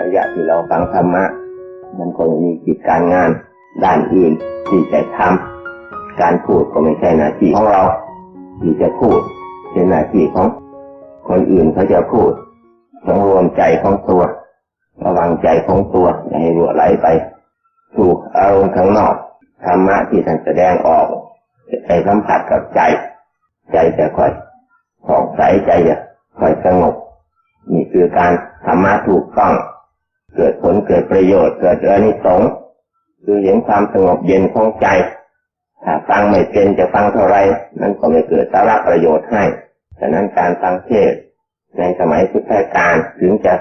ระยะที่เราฟังธรรมะ มันคงมีกิจการงานด้านอื่นที่จะทำการพูดก็ไม่ใช่หน้าที่ของเรา ที่จะพูดเป็นหน้าที่ของคนอื่นเขาจะพูดต้องรวมใจของตัวระวังใจของตัวอย่าให้รั่วไหลไปสู่อารมณ์ข้างนอกธรรมะที่ท่านแสดงออกไปสัมผัสกับใจ ใจจะค่อยผ่องใสใจจะค่อยสงบนี่คือการธรรมะถูกต้อง เกิดผลเกิดประโยชน์เกิดอานิสงส์คือเห็นความสงบเย็นของใจถ้าฟังไม่เป็นจะฟังเท่าไรนั่นก็ไม่เกิดสาระประโยชน์ให้ฉะนั้นการฟังเทศในสมัยพุทธกาลถึงจะ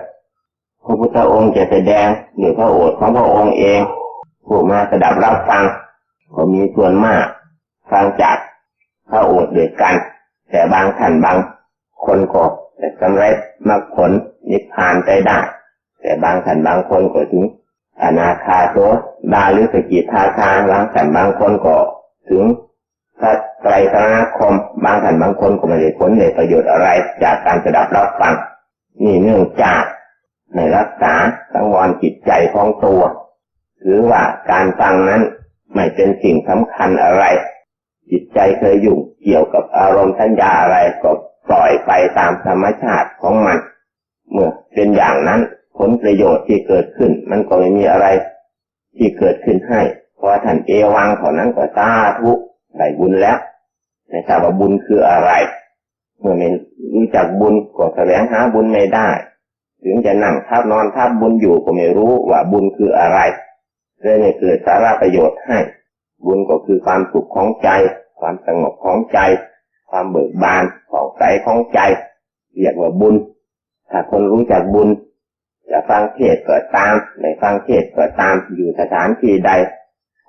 พระพุทธองค์จะแสดงหรือพระโอษฐ์ของพระองค์เองผู้มาสดับรับฟังก็มีส่วนมาก ฟังจากพระโอษฐ์ด้วยกัน แต่บางท่านบางคนก็แต่สำเร็จมรรคผลนิพพานไปได้ แต่บางท่านบางคนก็ถึงอนาคาโสดาหรือสกิทาคาบางท่านบางคนก็ถึงพระไตรสนาคมบางท่านบางคนก็ไม่ได้ผลในประโยชน์อะไรจากการสดับรับฟังนี่เนื่องจากในรักษาสังวรจิตใจของตัวหรือว่าการฟังนั้นไม่เป็นสิ่งสำคัญอะไร จิตใจเคยยุ่งเกี่ยวกับอารมณ์สัญญาอะไรก็ปล่อยไปตามธรรมชาติของมัน เมื่อเป็นอย่างนั้น ผลประโยชน์ที่เกิดขึ้น มันก็ไม่มีอะไรที่เกิดขึ้นให้ เพอท่านเอวังเท่านั้นก็สาธุได้บุญแล้วในทราบว่าบุญคืออะไร เมื่อไม่รู้จักบุญก็แสวงหาบุญไม่ได้ ถึงจะนั่งทับนอนทับบุญอยู่ก็ไม่รู้ว่าบุญคืออะไรเลยไม่เกิดสาระประโยชน์ให้ บุญก็คือความสุขของใจ ความสงบของใจ ความเบิกบานของใสของใจเรียกว่าบุญถ้าคนรู้จักบุญ จะฟังเทศก็ตามไม่ฟังเทศก็ตามอยู่สถานที่ใด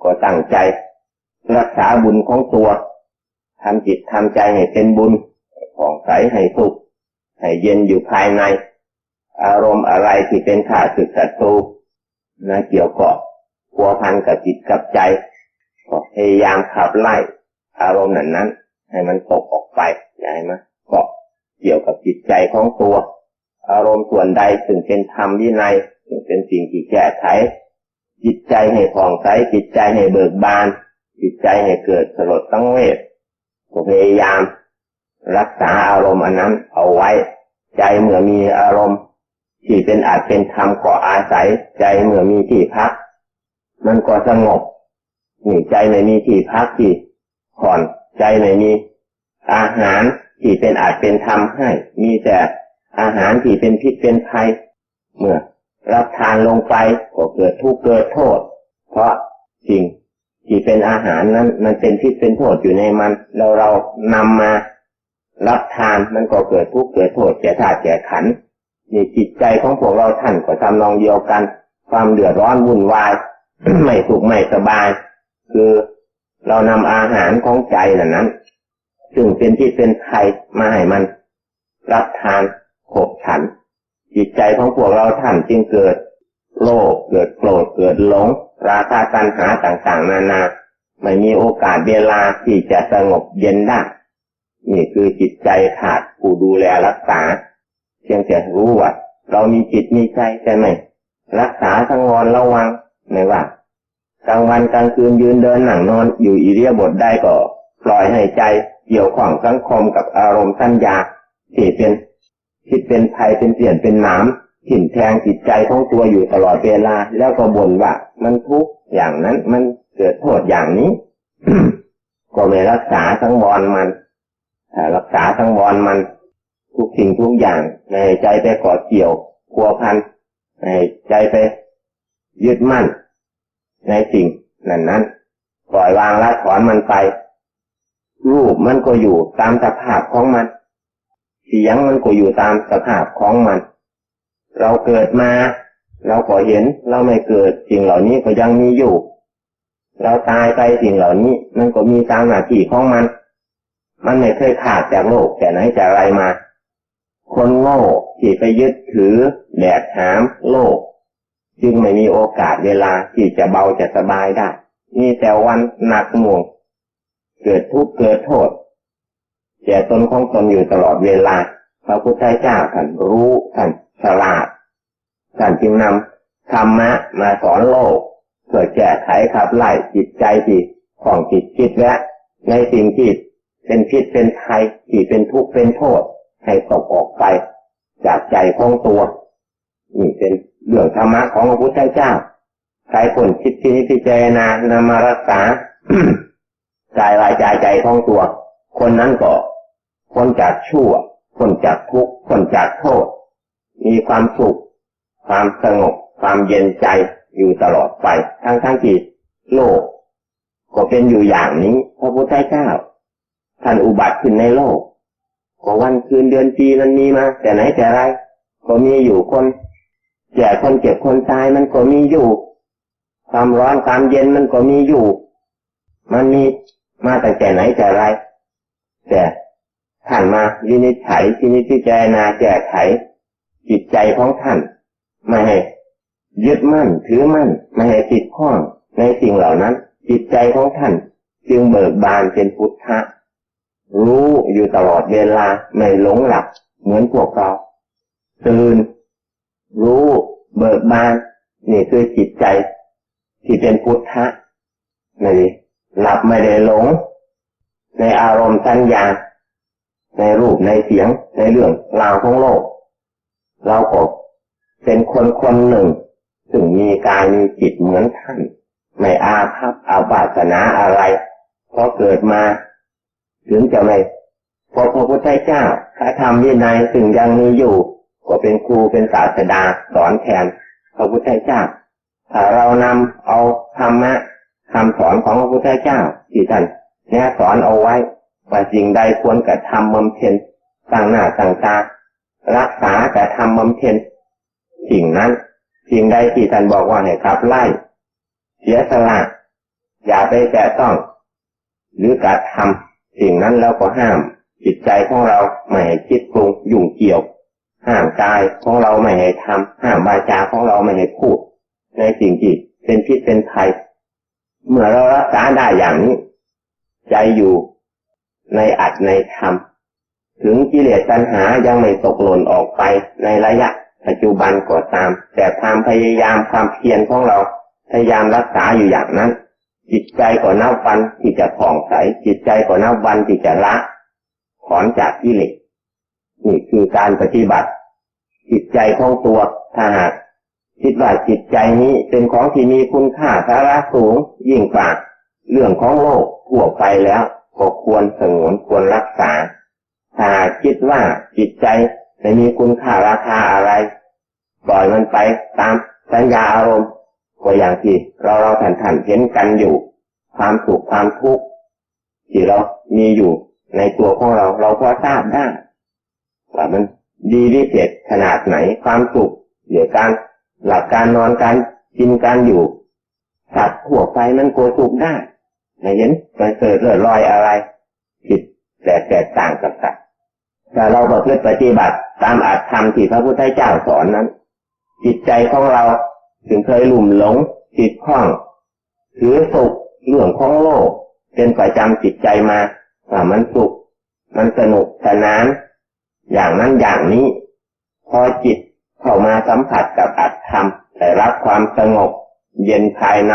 ก็ตั้งใจ รักษาบุญของตัวทำจิตทำใจให้เป็นบุญผ่องใสให้สุขให้เย็นอยู่ภายใน อารมณ์อะไรที่เป็นข้าศึกศัตรูนะเกี่ยวกับพัวพันกับจิตกับใจก็พยายามขับไล่อารมณ์นั้นนั้น ให้มันตกออกไปอย่าให้มันเกาะเกี่ยวกับจิตใจของตัว อารมณ์ส่วนใดถึงเป็นธรรมวินัยถึงเป็นสิ่งที่แก้ไข จิตใจให้ผ่องใสจิตใจให้เบิกบาน จิตใจให้เกิดสลดตั้งเวทก็พยายาม รักษาอารมณ์อันนั้นเอาไว้ ใจเมื่อมีอารมณ์ ที่เป็นอาจเป็นธรรมก็อาศัย ใจเมื่อมีที่พัก มันก็สงบนี่ใจไม่มีที่พักที่ผ่อนใจไม่มีอาหารที่เป็นอาจเป็นธรรมให้ มีแต่ อาหารที่เป็นพิษเป็นภัย เมื่อรับทานลงไปก็เกิดทุกข์เกิดโทษ เพราะสิ่งที่เป็นอาหารนั้น มันเป็นพิษเป็นโทษอยู่ในมันเราเรานำมารับทานมันก็เกิดทุกข์เกิดโทษแก่ธาตุแก่ขันนี่จิตใจของพวกเราท่านก็ทำนองเดียวกัน ความเดือดร้อนวุ่นวายไม่สุขไม่สบาย คือเรานำอาหารของใจเหล่านั้น ซึ่งเป็นที่เป็นไทยมาให้มัน รับทาน ขบฉัน จิตใจของพวกเราท่านจึงเกิด โลภเกิดโกรธเกิดหลง ราคาตัณหาต่างๆ นานาไม่มีโอกาสเวลาที่จะสงบเย็นได้นี่คือจิตใจขาดผู้ดูแลรักษาเพียงแต่รู้ว่าเรามีจิตมีใจใช่ไหมรักษาทั้งวรระวังไม่ว่ากลางวันกลางคืนยืนเดินหนังนอนอยู่อิเรียบทได้ก็ปล่อยให้ใจเกี่ยวข้องสังคมกับอารมณ์สัญญาที่เป็น คิดเป็นภัยเป็นเปลี่ยนเป็นหนามถิ่นแทงจิตใจของตัวอยู่ตลอดเวลา แล้วก็บ่นว่ามันทุกข์อย่างนั้นมันเกิดโทษอย่างนี้ ก็ไม่รักษาทั้งวรมันรักษาทั้งวรมัน ทุกสิ่งทุกอย่างในใจไปกอดเกี่ยวพัวพันในใจไปยึดมั่น ในสิ่งนั้นนั้นปล่อยวางละถอนมันไป รูปมันก็อยู่ตามสภาพของมัน เสียงมันก็อยู่ตามสภาพของมัน เราเกิดมา เราก็เห็นเราไม่เกิดสิ่งเหล่านี้ก็ยังมีอยู่ เราตายไปสิ่งเหล่านี้มันก็มีตามหน้าที่ของมัน มันไม่เคยขาดจากโลกแต่ไหนแต่ไรมา คนโง่ที่ไปยึดถือแดดหามโลก จึงไม่มีโอกาสเวลาที่จะเบาจะสบายได้มีแต่วันหนักหน่วง เกิดทุกข์เกิดโทษ แก่ตนของตนอยู่ตลอดเวลาพระพุทธเจ้าท่านรู้ท่านฉลาดท่านจึงนำธรรมะมาสอนโลกเพื่อแก้ไขขับไล่จิตใจที่ของจิตคิดและ ในสิ่งที่เป็นพิษเป็นภัยที่เป็นทุกข์เป็นโทษ ให้ตกออกไป จากใจของตัวนี่เป็นเรื่องธรรมะของพระพุทธเจ้าใครคนคิดที่นิพจารณานำมารักษา กายวายใจใจของตัว คนนั้นก็ พ้นจากชั่วพ้นจากทุกข์พ้นจากโทษ มีความสุข ความสงบ ความเย็นใจอยู่ตลอดไป ทั้งทั้งที่โลก ก็เป็นอยู่อย่างนี้ พระพุทธเจ้า ท่านอุบัติขึ้นในโลก ก็วันคืนเดือนปีนั้นมีมา แต่ไหนแต่ไร ก็มีอยู่คนแก่คนเจ็บคนตายมันก็มีอยู่ ความร้อนความเย็นมันก็มีอยู่ มันมีมาแต่แต่ไหนแต่ไร แต่ ท่านมาวินิจฉัยที่นิจารณาแก้ไขจิตใจของท่าน ไม่ให้ยึดมั่นถือมั่นไม่ให้ติดข้องในสิ่งเหล่านั้น จิตใจของท่าน จึงเบิกบานเป็นพุทธะรู้อยู่ตลอดเวลาไม่หลงหลับเหมือนพวกเราตื่นรู้เบิกบานนี่คือจิตใจ ที่เป็นพุทธะนี่หลับไม่ได้หลง ในอารมณ์สัญญา ในรูปในเสียงในเรื่องราวของโลก เราก็เป็นคนคนหนึ่ง ซึ่งมีกายมีจิตเหมือนท่านไม่อาภัพอาบาสนาอะไรพอเกิดมาถึงจะไม่พบพระพุทธเจ้าพระธรรมวินัยซึ่งยังมีอยู่ ก็เป็นครูเป็นศาสดาสอนแทนพระพุทธเจ้าถ้าเรานำเอาธรรมะคำสอนของพระพุทธเจ้าที่ท่านแนะสอนเอาไว้ ว่าสิ่งใดควรกระทำบำเพ็ญต่างหน้าต่างตารักษากระทำบำเพ็ญสิ่งนั้นสิ่งใดที่ท่านบอกว่าให้ขับไล่ เสียสละอย่าไปแตะต้อง หรือกระทำสิ่งนั้นแล้วก็ห้าม จิตใจของเราไม่ให้คิดปรุงยุ่งเกี่ยว ห้ามกายของเราไม่ให้ทำห้ามวาจาของเราไม่ให้พูด ในสิ่งที่เป็นพิษเป็นภัยเมื่อเรารักษาได้อย่างนี้ ใจอยู่ ในอัดในธรรม ถึงกิเลสตัณหายังไม่ตกหล่นออกไปในระยะ ปัจจุบันก็ตาม แต่ความพยายามความเพียรของเราพยายามรักษาอยู่อย่างนั้น จิตใจก็นับวันที่จะผ่องใส จิตใจก็นับวันที่จะละถอนจากกิเลสนี่คือการปฏิบัติ จิตใจของตัวถ้าหากคิดว่าจิตใจนี้เป็นของที่มีคุณค่าสาระสูงยิ่งกว่าเรื่องของโลกทั่วไปแล้ว ก็ควรสงวนควรรักษา ถ้าคิดว่าจิตใจไม่มีคุณค่าราคาอะไรปล่อยมันไปตามสัญญาอารมณ์ก็อย่างที่เราเราท่านท่านเห็นกันอยู่ ความสุขความทุกข์ที่เรามีอยู่ในตัวของเราเราพอทราบได้ว่ามันดีวิเศษขนาดไหนความสุขหรือการหลับการนอนการกินการอยู่สัตว์ทั่วไปมันโกสุขได้ ไม่เห็นมันเกิดเลื่อลอยอะไร ผิดแต่แตกต่างกับสัตว์ถ้าเราประพฤติปฏิบัติตามอาจธรรมที่พระพุทธเจ้าสอนนั้น จิตใจของเราถึงเคยหลุ่มหลงติดข้องถือสุขเรื่องของโลก เป็นประจำจิตใจมาว่ามันสุข มันสนุกสนาน อย่างนั้นอย่างนี้ พอจิตเข้ามาสัมผัสกับอัตธรรมแต่รับความสงบ เย็นภายใน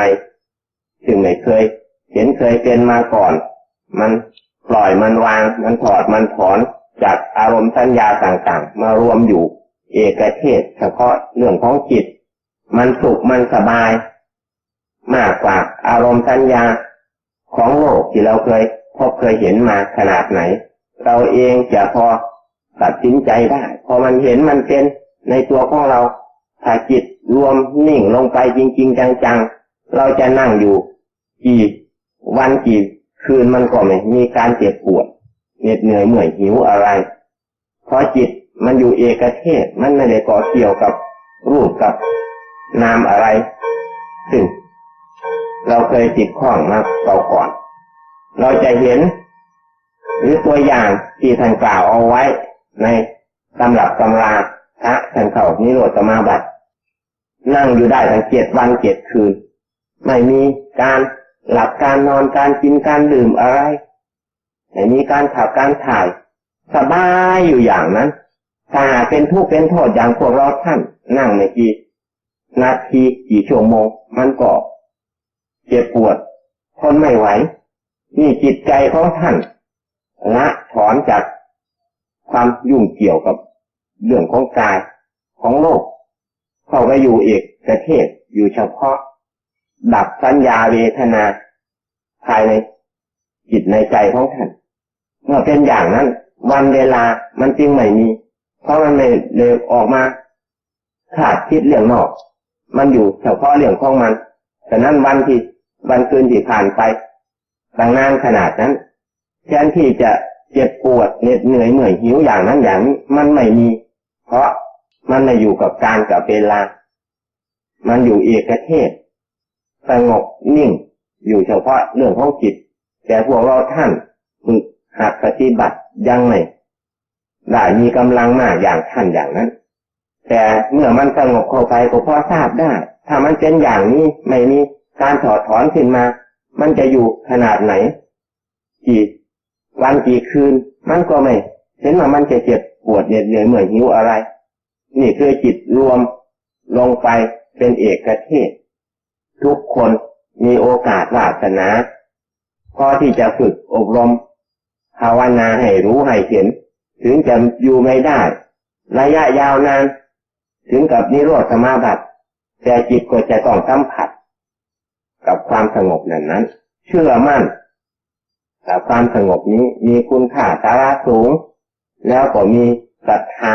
ซึ่งไม่เคย เห็นเคยเป็นมาก่อน มันปล่อยมันวาง มันถอดมันถอนจากอารมณ์สัญญาต่างๆ มารวมอยู่ เอกเทศเฉพาะเรื่องของจิต มันสุขมันสบาย มากกว่าอารมณ์สัญญาของโลกที่เราเคยพบเคยเห็นมาขนาดไหน เราเองจะพอตัดสินใจได้ พอมันเห็นมันเป็นในตัวของเราถ้าจิตรวมนิ่งลงไปจริง ๆ จัง ๆ เราจะนั่งอยู่กี่ วันกี่คืนมันก็ไม่มีการเจ็บปวดเหน็ดเหนื่อยเมื่อยหิวอะไร เพราะจิตมันอยู่เอกเทศมันไม่ได้ก่อเกี่ยวกับรูปกับนามอะไรซึ่งเราเคยติดข้องมาเก่าก่อน เราจะเห็น หรือตัวอย่างที่ท่านกล่าวเอาไว้ในตำรับตำราพระท่านเขานิโรธมาบัติ นั่งอยู่ได้ทั้งเจ็ดวันเจ็ดคืน ไม่มีการ หลับการนอนการกินการดื่มอะไรไม่มีการขับการถ่าย สบายอยู่อย่างนั้นถ้าเป็นทุกข์เป็นโทษอย่างพวกเราท่าน นั่งไม่กี่นาทีกี่ชั่วโมง มันก็เจ็บปวดทนไม่ไหว นี่จิตใจของท่านละถอนจากความยุ่งเกี่ยวกับเรื่องของกายของโลก เข้าไปอยู่เอกประเทศอยู่เฉพาะ ดับสัญญาเวทนา ภายในจิตในใจของท่านเมื่อเป็นอย่างนั้น วันเวลามันจึงไม่มี เพราะมันไม่เลยออกมา ขาดคิดเรื่องนอก มันอยู่เฉพาะเรื่องของมันแต่นั้นวันที่วันคืนที่ผ่านไปต่างนานขนาดนั้นแทนที่จะเจ็บปวดเหน็ดเหนื่อยเหนื่อยหิวอย่างนั้นอย่างนี้มันไม่มี เพราะมันไม่อยู่กับการกับเวลา มันอยู่เอกเทศ สงบนิ่ง อยู่เฉพาะเรื่องของจิต แต่พวกเราท่านฝึกหัดปฏิบัติยังไม่ได้มีกำลังมากอย่างท่านอย่างนั้น แต่เมื่อมันสงบเข้าไปก็พอทราบได้ ถ้ามันเป็นอย่างนี้ไม่มีการถอดถอนขึ้นมา มันจะอยู่ขนาดไหนกี่วันกี่คืน มันก็ไม่ เห็นว่ามันจะเจ็บปวดเหน็ดเหนื่อยเหมื่อยหิวอะไร นี่คือจิตรวมลงไปเป็นเอกเทศ ทุกคนมีโอกาสวาสนาพอที่จะฝึกอบรมภาวนาให้รู้ให้เห็น ถึงจะอยู่ไม่ได้ ระยะยาวนาน ถึงกับนิโรธสมาบัติแต่จิตก็จะต้องสัมผัส กับความสงบนั้นนั้น เชื่อมั่นแต่ความสงบนี้มีคุณค่าสาระสูง แล้วก็มีศรัทธา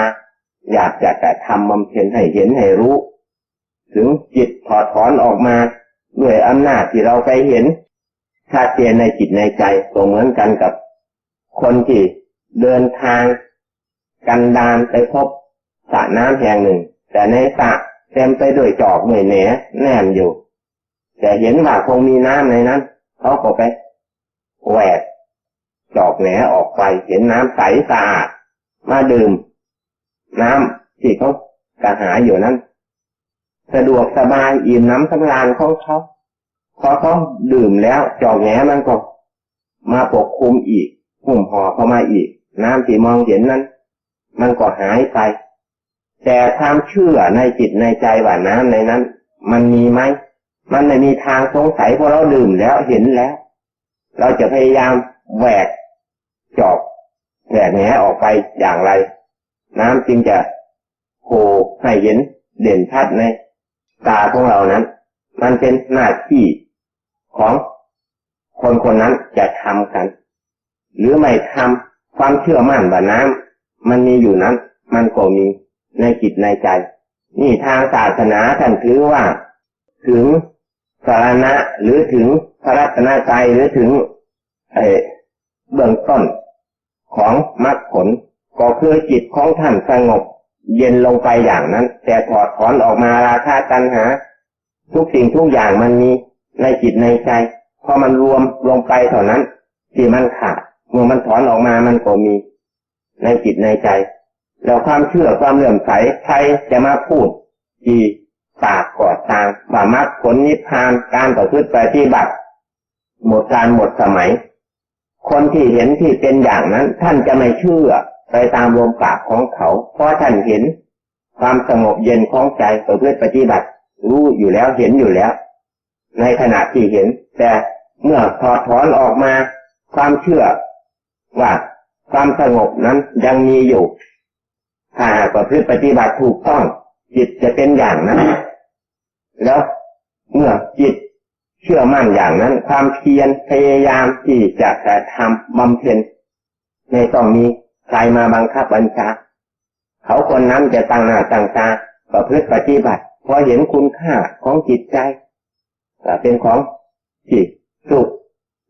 อยากจะแต่ทำบำเพ็ญให้เห็นให้รู้ ถึงจิตถอดถอนออกมาด้วยอำนาจที่เราไปเห็นชัดเจนในจิตในใจก็เหมือนกันกับ คนที่เดินทาง กันดานไปพบสระน้ำแห่งหนึ่ง แต่ในสระเต็มไปด้วยจอกเหนื่อยเหนแน่นอยู่ แต่เห็นว่าคงมีน้ำในนั้นเขาก็ไปแหวกจอกแหนออกไปเห็นน้ำใสสะอาดมาดื่ม น้ำที่เขากระหายอยู่นั้น สะดวกสบายอิ่มน้ำสำราญของเขาพอเขาดื่มแล้วจอกแหนมันก็มาปกคลุมอีกหุ่มห่อเข้ามาอีก น้ำที่มองเห็นนั้น มันก็หายไป แต่ความเชื่อในจิตในใจว่าน้ำในนั้น มันมีไหมมันไม่มีทางสงสัยเพราะเราดื่มแล้วเห็นแล้ว เราจะพยายามแหวกจอบแหวกแหนออกไปอย่างไร น้ำจึงจะโผล่ให้เห็นเด่นชัดใน ตาของเรานั้น มันเป็นหน้าที่ของคนคนนั้นจะทำกัน หรือไม่ทำความเชื่อมั่นว่าน้ำมันมีอยู่นั้น มันก็มีในจิตในใจ นี่ทางศาสนาท่านถือว่า ถึงสารณะหรือถึงพระรัตนตรัยหรือถึงเบื้องต้นของมรรคผลก็คือจิตของท่านสงบ เย็นลงไปอย่างนั้น แต่ถอดถอนออกมาราคาตัณหา ทุกสิ่งทุกอย่างมันมีในจิตในใจพอมันรวมลงไปเท่านั้นที่มันขาดเมื่อมันถอนออกมามันก็มี ในจิตในใจ แล้วความเชื่อความเลื่อมใสใครจะมาพูดจีปากกอดตางว่ามรรคผลนิพพานการต่อพืชปฏิบัติ หมดการหมดสมัย คนที่เห็นที่เป็นอย่างนั้น ท่านจะไม่เชื่อ ไปตามลมปากของเขา เพราะท่านเห็น ความสงบเย็นของใจต่อพืชปฏิบัติ รู้อยู่แล้วเห็นอยู่แล้ว ในขณะที่เห็น แต่เมื่อถอดถอนออกมา ความเชื่อ ว่าความสงบนั้นยังมีอยู่ ถ้าหากประพฤติปฏิบัติถูกต้อง จิตจะเป็นอย่างนั้น แล้วเมื่อจิตเชื่อมั่นอย่างนั้น ความเพียรพยายามที่จะแต่ทำบำเพ็ญไม่ต้องมี ใครมาบังคับบัญชา เขาคนนั้นจะตั้งหน้าตั้งตาประพฤติปฏิบัติพอเห็นคุณค่าของจิตใจเป็นของจิตสุข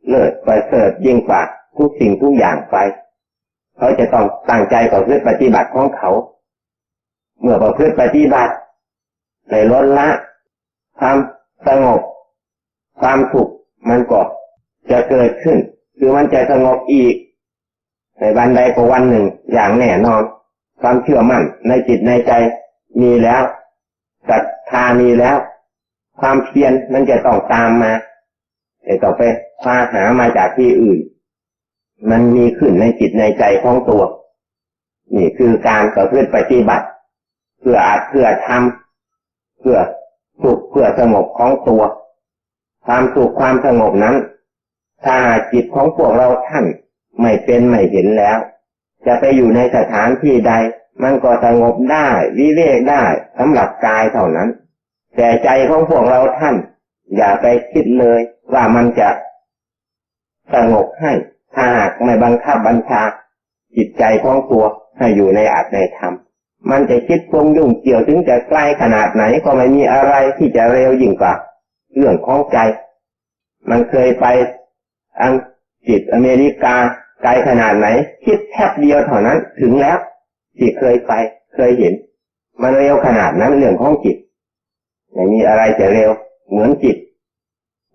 เลิศไปเสริฐยิ่งกว่าทุกสิ่งทุกอย่างไป เขาจะต้องตั้งใจประพฤติปฏิบัติของเขา เมื่อประพฤติปฏิบัติในลดละความสงบ ความสุขมันก็จะเกิดขึ้นคือมันจะสงบอีก ในวันใดก็วันหนึ่งอย่างแน่นอน ความเชื่อมั่นในจิตในใจมีแล้วศรัทธามีแล้ว ความเพียรมันจะต้องตามมาแต่ต่อไปพาหามาจากที่อื่น มันมีขึ้นในจิตในใจของตัว นี่คือการประพฤติปฏิบัติ เพื่ออาจเพื่อทำเพื่อสุขเพื่อสงบของตัว ความสุขความสงบนั้น ถ้าหากจิตของพวกเราท่าน ไม่เป็นไม่เห็นแล้ว จะไปอยู่ในสถานที่ใด มันก็สงบได้วิเวกได้สำหรับกายเท่านั้น แต่ใจของพวกเราท่าน อย่าไปคิดเลยว่ามันจะสงบให้ถ้าหากไม่บังคับบัญชา จิตใจของตัวให้อยู่ในอัตในธรรม มันจะคิดปรุงยุ่งเกี่ยวถึงจะใกล้ขนาดไหนก็ไม่มีอะไรที่จะเร็วยิ่งกว่าเรื่องของใจ มันเคยไปอังกฤษอเมริกา ไกลขนาดไหนคิดแทบเดียวเท่านั้นถึงแล้วที่เคยไปเคยเห็น มันเร็วขนาดนั้นเรื่องของจิตไม่มีอะไรจะเร็ว เหมือนจิต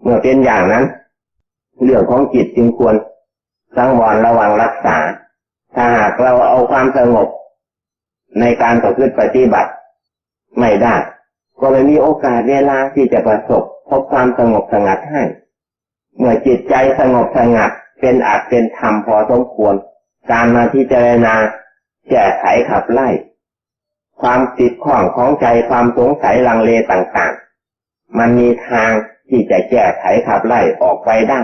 เมื่อเป็นอย่างนั้น เรื่องของจิตจึงควรสังวรระวังรักษา ถ้าหากเราเอาความสงบ ในการประพฤติปฏิบัติ ไม่ได้ ก็ไม่มีโอกาสเวลาที่จะประสบพบความสงบสงัดให้ เมื่อจิตใจสงบสงัด เป็นอาจเป็นธรรมพอสมควร การมาพิจารณาแก้ไขขับไล่ ความติดข้องของใจความสงสัยลังเลต่างๆ มันมีทางที่จะแก้ไขขับไล่ออกไปได้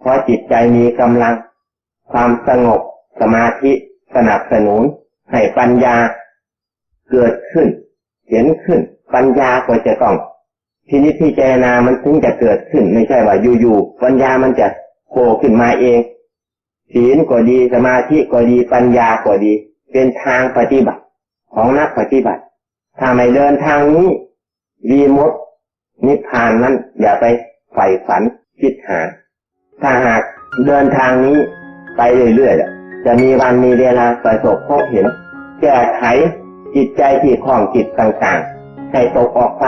เพราะจิตใจมีกำลัง ความสงบสมาธิสนับสนุนให้ปัญญา เกิดขึ้น เห็นขึ้น ปัญญาก็จะต้องพินิจพิจารณามันถึงจะเกิดขึ้น ไม่ใช่ว่าอยู่ๆปัญญามันจะ โผล่ขึ้นมาเอง ศีลก็ดีสมาธิก็ดีปัญญาก็ดี เป็นทางปฏิบัติของนักปฏิบัติ ถ้าไม่เดินทางนี้วีมุตนิพพานนั้นอย่าไปใฝ่ฝันคิดหา ถ้าหากเดินทางนี้ไปเรื่อยๆจะมีวันมีเวลาประสบพบเห็นแก้ไขจิตใจที่คล้องจิตต่างๆให้ตกออกไป